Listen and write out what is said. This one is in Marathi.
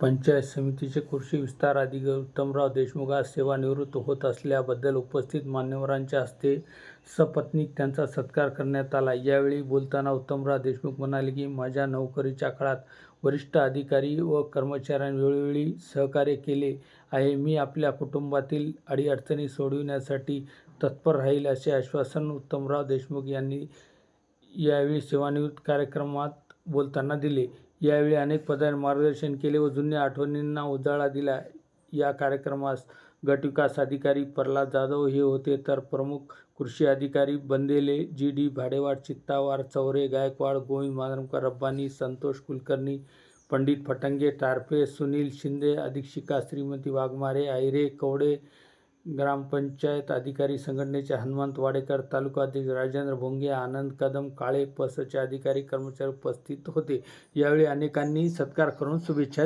पंचायत समितीचे कृषी विस्तार अधिकारी उत्तमराव देशमुख आज सेवानिवृत्त होत असल्याबद्दल उपस्थित मान्यवरांच्या हस्ते सपत्नीक त्यांचा सत्कार करण्यात आला. यावेळी बोलताना उत्तमराव देशमुख म्हणाले की, माझ्या नोकरीच्या काळात वरिष्ठ अधिकारी व कर्मचाऱ्यांनी वेळोवेळी सहकार्य केले आहे. मी आपल्या कुटुंबातील अडीअडचणी सोडविण्यासाठी तत्पर राहील, असे आश्वासन उत्तमराव देशमुख यांनी यावेळी सेवानिवृत्त कार्यक्रमात बोलताना दिले. यावेळी अनेक पदांनी मार्गदर्शन केले व जुन्या आठवणींना उजाळा दिला. या कार्यक्रमास गटविकास अधिकारी प्रल्हाद जाधव हे होते तर प्रमुख कृषी अधिकारी बंदेले, जी. डी. भाडेवाड, चित्तावार, चौरे, गायकवाड, गोविंद मांजरेकर, रब्बानी, संतोष कुलकर्णी, पंडित फटंगे, टारफे, सुनील शिंदे, अधीक्षिका श्रीमती वाघमारे, आयरे कवडे, ग्रामपंचायत अधिकारी संघटनेचे हनुमंत वाडेकर, तालुका राजेंद्र भोंगे, आनंद कदम, काळे, पसचे अधिकारी कर्मचारी उपस्थित होते. यावेळी अनेकांनी सत्कार करून शुभेच्छा